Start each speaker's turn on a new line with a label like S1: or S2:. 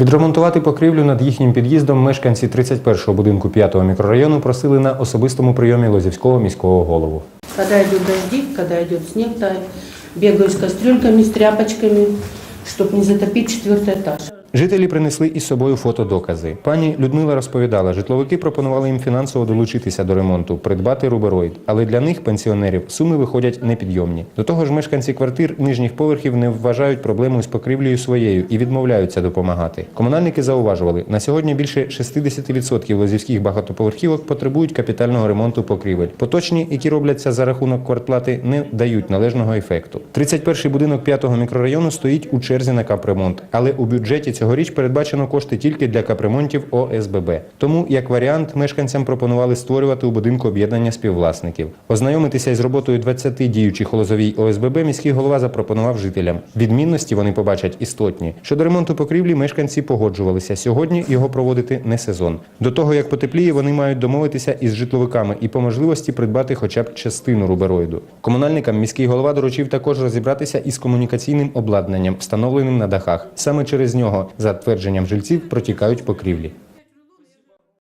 S1: Відремонтувати покрівлю над їхнім під'їздом мешканці 31-го будинку 5-го мікрорайону просили на особистому прийомі Лозівського міського голову.
S2: Когда идут дожди, когда идет снег, тает, бегаю с кастрюльками, с тряпочками, чтобы не затопить четвертый этаж.
S1: Жителі принесли із собою фотодокази. Пані Людмила розповідала, житловики пропонували їм фінансово долучитися до ремонту, придбати рубероїд. Але для них, пенсіонерів, суми виходять непідйомні. До того ж, мешканці квартир нижніх поверхів не вважають проблему з покрівлею своєю і відмовляються допомагати. Комунальники зауважували, на сьогодні більше 60% лозівських багатоповерхівок потребують капітального ремонту покрівель. Поточні, які робляться за рахунок квартплати, не дають належного ефекту. 31-й будинок 5-го мікрорайону стоїть у черзі на капремонт, але у бюджеті цьогоріч передбачено кошти тільки для капремонтів ОСББ. Тому, як варіант, мешканцям пропонували створювати у будинку об'єднання співвласників. Ознайомитися із роботою 20 діючих Лозовій ОСББ міський голова запропонував жителям. Відмінності вони побачать істотні. Щодо ремонту покрівлі, мешканці погоджувалися. Сьогодні його проводити не сезон. До того як потепліє, вони мають домовитися із житловиками і по можливості придбати хоча б частину рубероїду. Комунальникам міський голова доручив також розібратися із комунікаційним обладнанням, встановленим на дахах. Саме через нього, за твердженням жильців, протікають покрівлі.